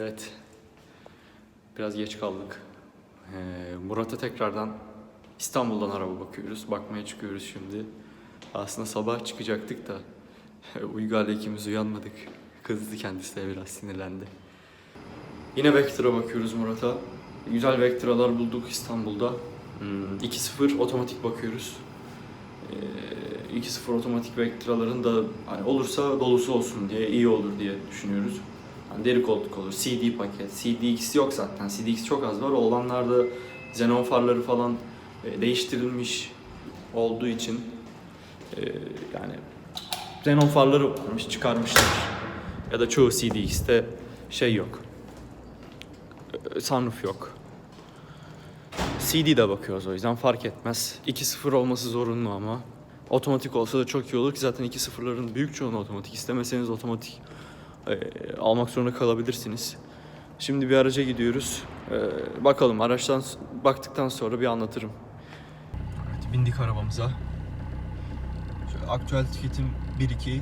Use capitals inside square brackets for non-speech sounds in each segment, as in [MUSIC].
Evet. Biraz geç kaldık. Ee, Murat'a tekrardan İstanbul'dan araba bakıyoruz. Bakmaya çıkıyoruz şimdi. Aslında sabah çıkacaktık da [LAUGHS] Uygar'la ikimiz uyanmadık. Kızdı kendisi de biraz sinirlendi. Yine Vectra'ya bakıyoruz Murat'a. Güzel Vectra'lar bulduk İstanbul'da. Hmm, 2.0 otomatik bakıyoruz. Ee, 2.0 otomatik Vectra'ların da hani olursa dolusu olsun diye iyi olur diye düşünüyoruz. Hani deri koltuk olur, CD paket, CDX yok zaten. CDX çok az var. Olanlarda xenon farları falan e, değiştirilmiş olduğu için e, yani xenon farları varmış, çıkarmışlar. Ya da çoğu CDX'te şey yok. E, Sunroof yok. CD de bakıyoruz o yüzden fark etmez. 2.0 olması zorunlu ama. Otomatik olsa da çok iyi olur ki zaten 2.0'ların büyük çoğunu otomatik. İstemeseniz otomatik e, almak zorunda kalabilirsiniz. Şimdi bir araca gidiyoruz. E, bakalım araçtan baktıktan sonra bir anlatırım. Evet bindik arabamıza. Şöyle aktüel tüketim 1.2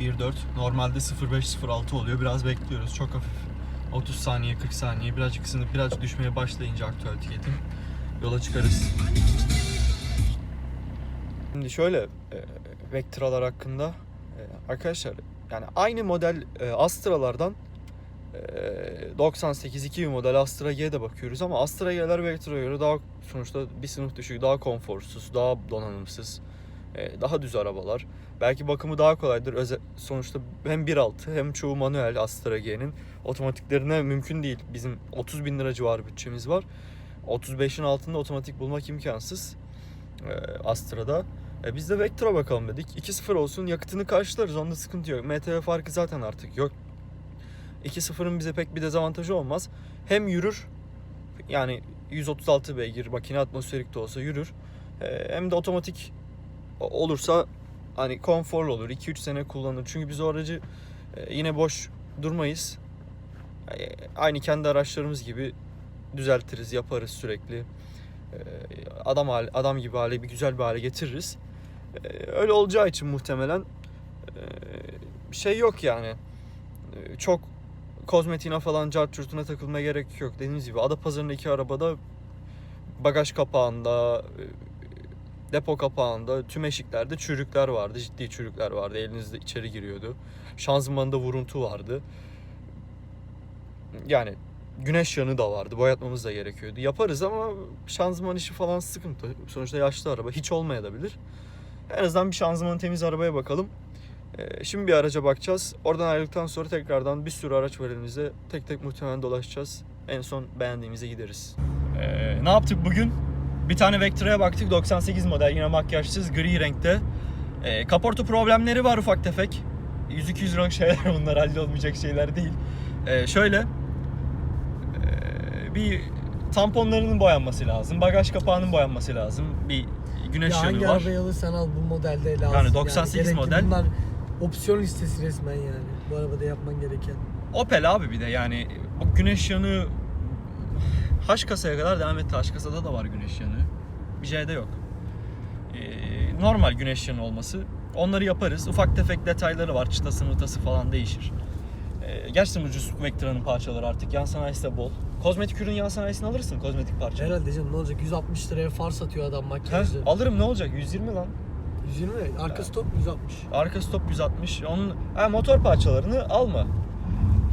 1.4 normalde 0.5 oluyor. Biraz bekliyoruz. Çok hafif. 30 saniye 40 saniye birazcık ısınıp birazcık düşmeye başlayınca aktüel tüketim yola çıkarız. Şimdi şöyle e, Vectra'lar hakkında e, arkadaşlar yani aynı model e, Astra'lardan e, 98 2000 model Astra G'ye de bakıyoruz ama Astra G'ler Vectra'ya göre daha sonuçta bir sınıf düşük, daha konforsuz, daha donanımsız, e, daha düz arabalar. Belki bakımı daha kolaydır. Öze, sonuçta hem 1.6 hem çoğu manuel Astra G'nin otomatiklerine mümkün değil. Bizim 30 bin lira civarı bütçemiz var. 35'in altında otomatik bulmak imkansız e, Astra'da. E, biz de Vectra bakalım dedik. 2.0 olsun yakıtını karşılarız onda sıkıntı yok. MTV farkı zaten artık yok. 2.0'ın bize pek bir dezavantajı olmaz. Hem yürür yani 136 beygir makine atmosferik de olsa yürür. E, hem de otomatik olursa hani konforlu olur. 2-3 sene kullanır. Çünkü biz o aracı e, yine boş durmayız. E, Aynı kendi araçlarımız gibi düzeltiriz, yaparız sürekli. E, Adam hali, adam gibi hale bir güzel bir hale getiririz. E, Öyle olacağı için muhtemelen e, bir şey yok yani. E, Çok kozmetiğine falan cart curtuna takılmaya gerek yok. Dediğiniz gibi Adapazarı'ndaki arabada bagaj kapağında, depo kapağında, tüm eşiklerde çürükler vardı. Ciddi çürükler vardı. Elinizde içeri giriyordu. Şanzımanda vuruntu vardı. Yani güneş yanı da vardı. Boyatmamız da gerekiyordu. Yaparız ama şanzıman işi falan sıkıntı. Sonuçta yaşlı araba. Hiç olmayabilir. En azından bir şanzımanı temiz arabaya bakalım. Ee, Şimdi bir araca bakacağız. Oradan ayrıldıktan sonra tekrardan bir sürü araç var elimizde. Tek tek muhtemelen dolaşacağız. En son beğendiğimize gideriz. Ee, ne yaptık bugün? Bir tane Vectra'ya baktık. 98 model yine makyajsız gri renkte. Ee, kaporta problemleri var ufak tefek. 100-200 liralık şeyler [LAUGHS] bunlar hallolmayacak şeyler değil. Ee, şöyle ee, bir tamponlarının boyanması lazım. Bagaj kapağının boyanması lazım. Bir güneş Ya yanı hangi var. arabayı alırsan al bu modelde lazım. Yani 98 gerekli. model. Bunlar opsiyon listesi resmen yani. Bu arabada yapman gereken. Opel abi bir de yani bu güneş yanı H kasaya kadar devam etti. H kasada da var güneş yanı. Bir şeyde yok. Ee, normal güneş yanı olması. Onları yaparız. Ufak tefek detayları var. Çıtası mıtası falan değişir. Ee, gerçekten ucuz Vectra'nın parçaları artık. Yan sanayisi de bol. Kozmetik ürün yan sanayisini alırsın kozmetik parça. Herhalde canım ne olacak 160 liraya far satıyor adam makyajlı. alırım ne olacak? 120 lan. 120 arka stop 160. Arka stop 160. Onun ha, motor parçalarını alma.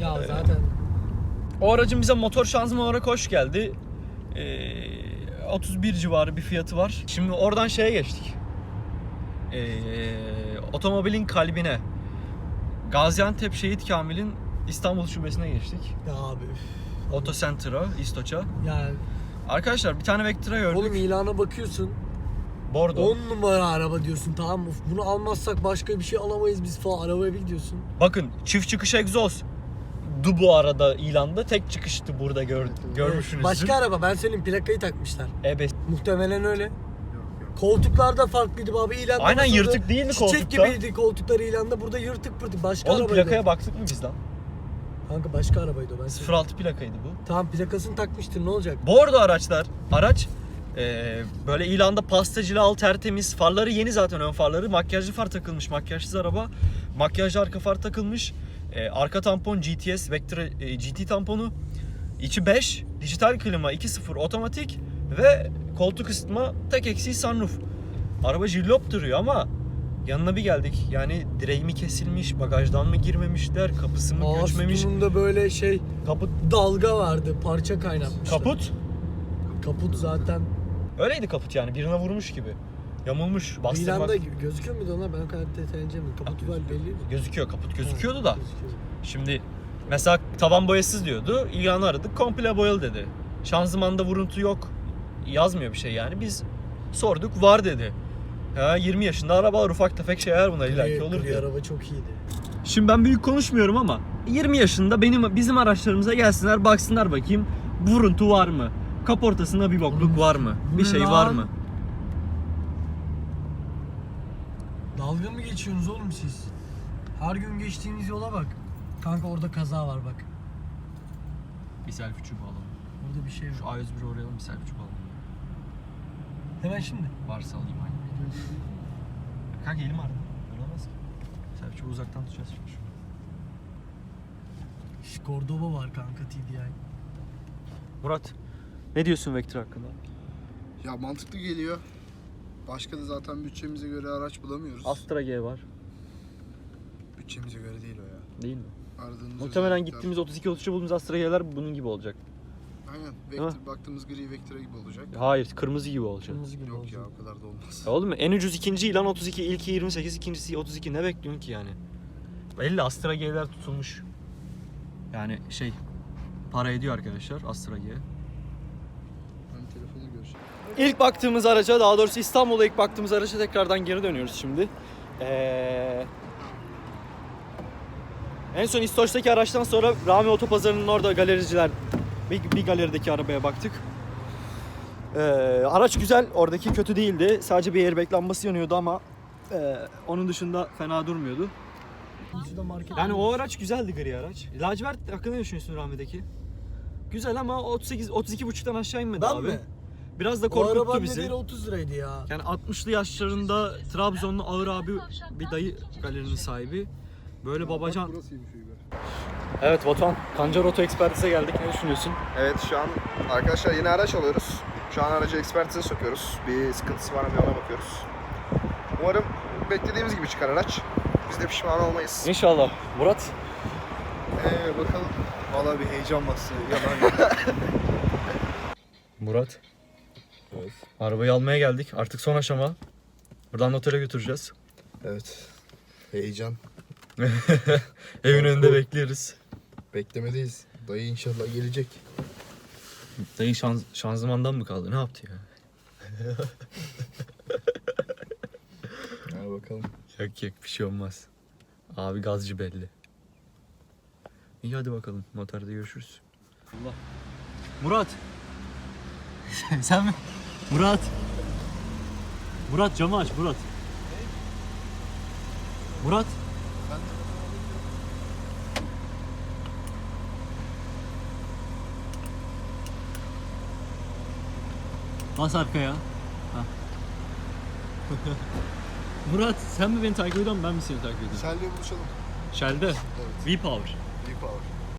Ya Ee, zaten O aracın bize motor şanzıman olarak hoş geldi. Ee, 31 civarı bir fiyatı var. Şimdi oradan şeye geçtik. Ee, otomobilin kalbine. Gaziantep Şehit Kamil'in İstanbul şubesine geçtik. ya abi üf. Auto Center'a, İstoç'a. Yani Arkadaşlar bir tane Vectra gördük. oğlum ilana bakıyorsun. Bordo. 10 numara araba diyorsun tamam mı? Bunu almazsak başka bir şey alamayız biz falan. Arabaya bil diyorsun. Bakın çift çıkış egzoz. Du bu arada ilanda tek çıkıştı burada gör, görmüşsünüzdür. Başka araba ben senin plakayı takmışlar. Ebe. Muhtemelen öyle. Koltuklar da farklıydı abi ilanda. Aynen yırtık değil mi Çiçek koltukta? gibiydi koltukları ilanda. Burada yırtık pırtık. Başka Oğlum arabaydı. plakaya baktık mı biz lan? Kanka başka arabaydı o ben söyleyeyim. 06 plakaydı bu. Tamam plakasını takmıştır ne olacak? Bu arada araçlar, araç eee, böyle ilanda pastacılı al tertemiz. Farları yeni zaten ön farları. Makyajlı far takılmış. Makyajsız araba. Makyajlı arka far takılmış. E, arka tampon GTS Vectra e, GT tamponu. İçi 5, dijital klima 2.0 otomatik ve koltuk ısıtma tek eksiği sunroof. Araba jillop duruyor ama yanına bir geldik. Yani direği mi kesilmiş, bagajdan mı girmemişler, kapısı mı Ağız göçmemiş. sütununda böyle şey Kaput dalga vardı. Parça kaynatmışlar. kaput Kaput zaten. öyleydi kaput yani birine vurmuş gibi. Yamulmuş, bastırmak. İlanda gözüküyor muydu ona? Ben o kadar detay incelemedim. Kaput var belli. Gözüküyor, kaput gözüküyordu da. Gözüküyor. Şimdi mesela tavan boyasız diyordu. İlanı aradık komple boyalı dedi. Şanzımanda vuruntu yok. Yazmıyor bir şey yani. Biz sorduk var dedi. Ya 20 yaşında arabalar ufak tefek şeyler bunlar illaki Gri- olur diye. araba çok iyiydi. Şimdi ben büyük konuşmuyorum ama 20 yaşında benim bizim araçlarımıza gelsinler baksınlar bakayım vuruntu var mı? Kaportasında bir bokluk var mı? Bir şey var mı? Dalga mı geçiyorsunuz oğlum siz? Her gün geçtiğiniz yola bak. Kanka orada kaza var bak. Bir selfie çubuğu alalım. Orada bir şey var. Şu A101'i orayalım bir selfie çubuğu alalım. Hemen şimdi. Varsa alayım. Kanka elim ağrıdı. Olamaz ki. Selfie çubuğu uzaktan tutacağız şimdi. Şş, Cordoba var kanka TDI. Murat, ne diyorsun Vectra hakkında? Ya mantıklı geliyor. Başka da zaten bütçemize göre araç bulamıyoruz. Astra G var. Bütçemize göre değil o ya. Değil mi? Aradığımız Muhtemelen özellikler- gittiğimiz 32 33 bulduğumuz Astra G'ler bunun gibi olacak. Aynen. Vector, baktığımız gri Vectra gibi olacak. Hayır, kırmızı gibi olacak. Kırmızı gibi Yok olacak. ya o kadar da olmaz. Ya oğlum mu? en ucuz ikinci ilan 32, ilki 28, ikincisi 32 ne bekliyorsun ki yani? Belli Astra G'ler tutulmuş. Yani şey para ediyor arkadaşlar Astra G. Ben telefonu görüşeyim. İlk baktığımız araca, daha doğrusu İstanbul'da ilk baktığımız araca tekrardan geri dönüyoruz şimdi. Ee, en son İstoç'taki araçtan sonra Rami Otopazarı'nın orada galericiler bir, bir galerideki arabaya baktık. Ee, araç güzel, oradaki kötü değildi. Sadece bir airbag lambası yanıyordu ama e, onun dışında fena durmuyordu. Yani o araç güzeldi gri araç. Lacivert hakkında ne düşünüyorsun Rami'deki? Güzel ama 38 32 buçuktan aşağı inmedi Ben abi. mi? Biraz da O korkuttu arabanın bizi. nedeni 30 liraydı ya. Yani 60'lı yaşlarında Trabzonlu ağır abi bir dayı galerinin sahibi. Böyle babacan. Evet Batuhan, Kancar Oto Expertiz'e geldik. Ne düşünüyorsun? Evet şu an arkadaşlar yeni araç alıyoruz. Şu an aracı ekspertize sokuyoruz. Bir sıkıntısı var mı ona bakıyoruz. Umarım beklediğimiz gibi çıkar araç. Biz de pişman olmayız. İnşallah. Murat? Ee, bakalım. Valla bir heyecan bastı. Yalan [LAUGHS] yok. Murat. Evet. Arabayı almaya geldik. Artık son aşama. Buradan notere götüreceğiz. evet. Heyecan. [LAUGHS] Evin önünde bekliyoruz. Beklemedeyiz. Dayı inşallah gelecek. Dayı şanz, şanzımandan mı kaldı? Ne yaptı ya? [LAUGHS] Hadi bakalım. Yok yok bir şey olmaz. Abi gazcı belli. İyi hadi bakalım. Noterde görüşürüz. Allah. Murat. [LAUGHS] Sen mi? Murat. Murat camı aç Murat. Murat. Bas arkaya. Ha. [LAUGHS] Murat sen mi beni takip ediyorsun ben mi seni takip ediyorum? Senle buluşalım. Shell'de. Evet. V-Power. Bir power.